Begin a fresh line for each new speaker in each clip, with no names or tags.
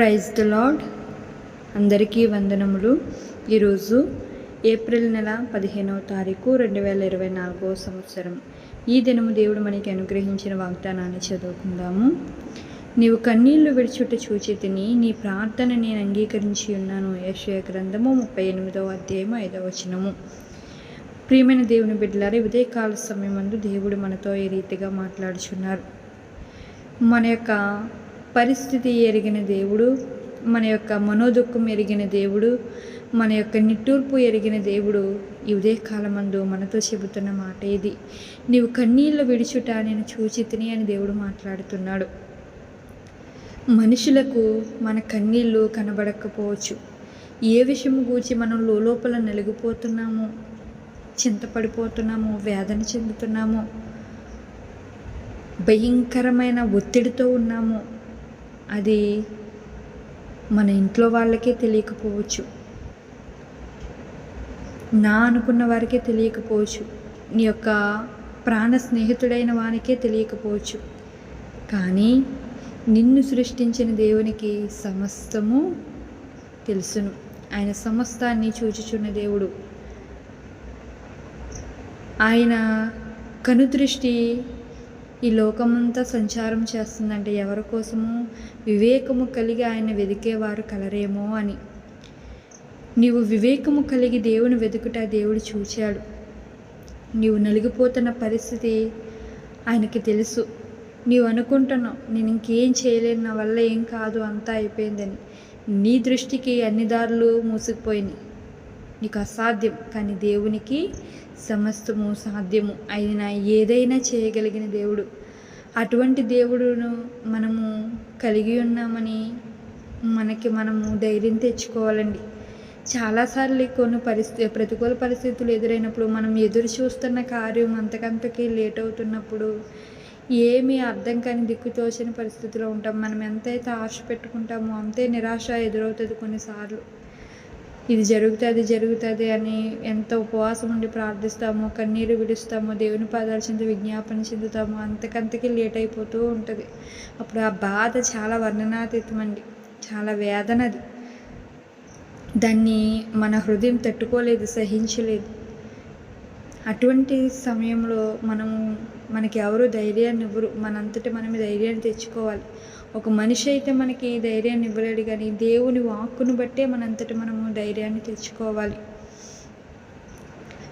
Praise the lord అందరికీ వందనములు. ఈరోజు ఏప్రిల్ నెల పదిహేనవ తారీఖు రెండు వేల ఇరవై నాలుగవ సంవత్సరం. ఈ దినము దేవుడు మనకి అనుగ్రహించిన వాగ్దానాన్ని చదువుకుందాము. నీవు కన్నీళ్ళు విడిచుట చూచి తిని నీ ప్రార్థన నేను అంగీకరించి ఉన్నాను. యశ్వ గ్రంథము ముప్పై ఎనిమిదవ అధ్యాయం ఐదవ వచనము. ప్రియమైన దేవుని బిడ్డలారి ఉదయకాల సమయమందు దేవుడు మనతో ఈ రీతిగా మాట్లాడుచున్నారు? మన యొక్క పరిస్థితి ఎరిగిన దేవుడు మన యొక్క మనోదుఖం ఎరిగిన దేవుడు మన యొక్క నిట్టూర్పు ఎరిగిన దేవుడు ఈ ఉదయకాలమందు మనతో చెబుతున్న మాట ఇది. నీవు కన్నీళ్ళు విడిచుట నేను చూచి తిని అని దేవుడు మాట్లాడుతున్నాడు. మనుషులకు మన కన్నీళ్ళు కనబడకపోవచ్చు. ఏ విషయం గూర్చి మనం లోపల నలిగిపోతున్నామో చింతపడిపోతున్నామో వేదన చెందుతున్నామో భయంకరమైన ఒత్తిడితో ఉన్నాము అది మన ఇంట్లో వాళ్ళకే తెలియకపోవచ్చు. నా అనుకున్న వారికే తెలియకపోవచ్చు. నీ యొక్క ప్రాణ స్నేహితుడైన వానికే తెలియకపోవచ్చు. కానీ నిన్ను సృష్టించిన దేవునికి సమస్తము తెలుసును. ఆయన సమస్తాన్ని చూచుచున్న దేవుడు. ఆయన కనుదృష్టి ఈ లోకమంతా సంచారం చేస్తుందంటే ఎవరి కోసము? వివేకము కలిగి ఆయన వెదికేవారు కలరేమో అని. నీవు వివేకము కలిగి దేవుని వెతుకుట దేవుడు చూచాడు. నీవు నలిగిపోతున్న పరిస్థితి ఆయనకి తెలుసు. నీవు అనుకుంటున్నావు నేను ఇంకేం చేయలేను నా వల్ల ఏం కాదు అంతా అయిపోయిందని. నీ దృష్టికి అన్ని దారులు మూసుకుపోయినాయి. నీకు అసాధ్యం కానీ దేవునికి సమస్తము సాధ్యము అయినా ఏదైనా చేయగలిగిన దేవుడు. అటువంటి దేవుడును మనము కలిగి ఉన్నామని మనకి మనము ధైర్యం తెచ్చుకోవాలండి. చాలాసార్లు కొన్ని పరిస్థితి ప్రతికూల పరిస్థితులు ఎదురైనప్పుడు మనం ఎదురు చూస్తున్న కార్యం అంతకంతకి లేట్ అవుతున్నప్పుడు ఏమీ అర్థం కాని దిక్కుతోచని పరిస్థితిలో ఉంటాం. మనం ఎంతైతే ఆశ పెట్టుకుంటామో అంతే నిరాశ ఎదురవుతుంది కొన్నిసార్లు. ఇది జరుగుతుంది జరుగుతుంది అని ఎంత ఉపవాసం ఉండి ప్రార్థిస్తామో కన్నీరు విడుస్తామో దేవుని పాదాలు చెంది విజ్ఞాపన చెందుతామో అంతకంతకి లేట్ అయిపోతూ ఉంటుంది. అప్పుడు ఆ బాధ చాలా వర్ణనాతీతమండి. చాలా వేదనది. దాన్ని మన హృదయం తట్టుకోలేదు సహించలేదు. అటువంటి సమయంలో మనము మనకి ఎవరు ధైర్యాన్ని ఇవ్వరు మనంతటి మనమే ధైర్యాన్ని తెచ్చుకోవాలి. ఒక మనిషి అయితే మనకి ధైర్యాన్ని ఇవ్వలేడు కానీ దేవుని వాక్కును బట్టే మనంతటి మనము ధైర్యాన్ని తెచ్చుకోవాలి.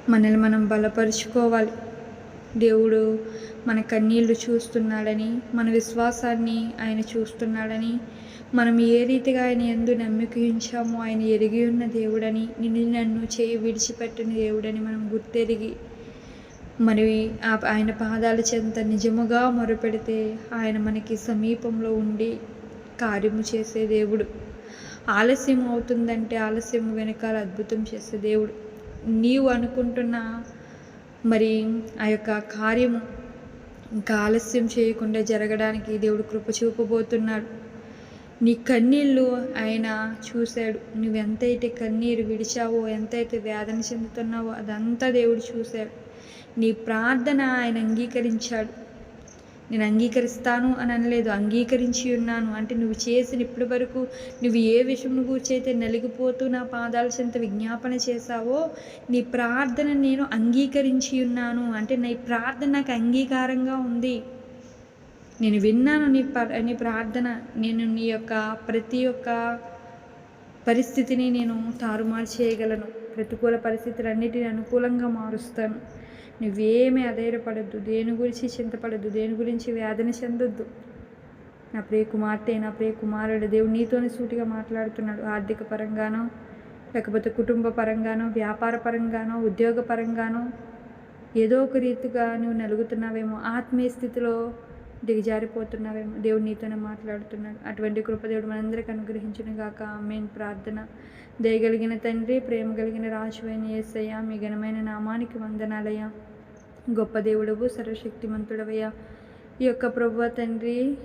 మనల్ని మనం బలపరుచుకోవాలి. దేవుడు మన కన్నీళ్ళు చూస్తున్నాడని మన విశ్వాసాన్ని ఆయన చూస్తున్నాడని మనం ఏ రీతిగా ఆయన ఎందు నమ్మకించామో ఆయన ఎరిగి ఉన్న దేవుడని నిన్ను నన్ను చేయి విడిచిపెట్టిన దేవుడని మనం గుర్తెరిగి మరి ఆయన పాదాల చెంత నిజముగా మొరపెడితే ఆయన మనకి సమీపంలో ఉండి కార్యము చేసే దేవుడు. ఆలస్యం అవుతుందంటే ఆలస్యం వెనకాల అద్భుతం చేసే దేవుడు. నీవు అనుకుంటున్న మరి ఆ యొక్క కార్యము ఇంకా ఆలస్యం చేయకుండా జరగడానికి దేవుడు కృప చూపబోతున్నాడు. నీ కన్నీళ్ళు ఆయన చూశాడు. నువ్వెంతైతే కన్నీరు విడిచావో ఎంతైతే వేదన చెందుతున్నావో అదంతా దేవుడు చూశాడు. నీ ప్రార్థన ఆయన అంగీకరించాడు. నేను అంగీకరిస్తాను అని అనలేదు అంగీకరించి ఉన్నాను. అంటే నువ్వు చేసిన ఇప్పటి వరకు నువ్వు ఏ విషయం కూర్చైతే నలిగిపోతూ నా పాదాల చెంత విజ్ఞాపన చేశావో నీ ప్రార్థన నేను అంగీకరించి ఉన్నాను. అంటే నీ ప్రార్థన నాకు అంగీకారంగా ఉంది. నేను విన్నాను నీ నీ ప్రార్థన. నేను నీ యొక్క ప్రతి ఒక్క పరిస్థితిని నేను తారుమారు చేయగలను. ప్రతికూల పరిస్థితులన్నిటిని అనుకూలంగా మారుస్తాను. నువ్వేమీ అధైర్యపడద్దు దేని గురించి చింతపడద్దు దేని గురించి వ్యాధిని చెందొద్దు. నా ప్రియ కుమార్తె నా ప్రియ కుమారుడు దేవుడు నీతోనే సూటిగా మాట్లాడుతున్నాడు. ఆర్థిక పరంగానో లేకపోతే కుటుంబ పరంగానో వ్యాపార పరంగానో ఉద్యోగ పరంగానో ఏదో ఒక రీతిగా నువ్వు నలుగుతున్నావేమో ఆత్మీయ స్థితిలో దిగజారిపోతున్నావేమో దేవుడు నీతోనే మాట్లాడుతున్నాడు. అటువంటి కృపదేవుడు మనందరికీ అనుగ్రహించిన గాక. మెయిన్ ప్రార్థన. దయగలిగిన తండ్రి ప్రేమ కలిగిన రాజువైన ఏసయ్య మీ ఘనమైన నామానికి వందనాలయ గొప్ప దేవుడవు సర్వశక్తిమంతుడవయ్యా. ఈ యొక్క ప్రభువ తండ్రి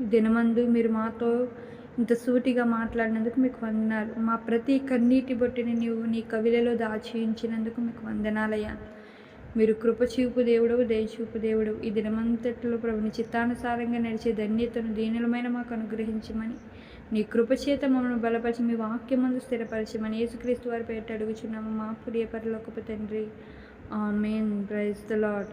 దినమందు మీరు మాతో ఇంత సూటిగా మాట్లాడినందుకు మీకు వందనాలు. మా ప్రతి కన్నీటి బొట్టిని నీవు నీ కవిలలో దాచించినందుకు మీకు వందనాలయ్యా. మీరు కృపచూపు దేవుడు దయచూపు దేవుడు ఈ దినమంతట్లో ప్రభుని చిత్తానుసారంగా నడిచే ధన్యతను దీనులమైన మాకు అనుగ్రహించమని నీ కృపచేత మమ్మల్ని బలపరిచి మీ వాక్యమందు స్థిరపరచమని యేసుక్రీస్తు వారి పేట అడుగుచున్నాము మా ప్రియ తండ్రి. ఆమెన్. Praise the lord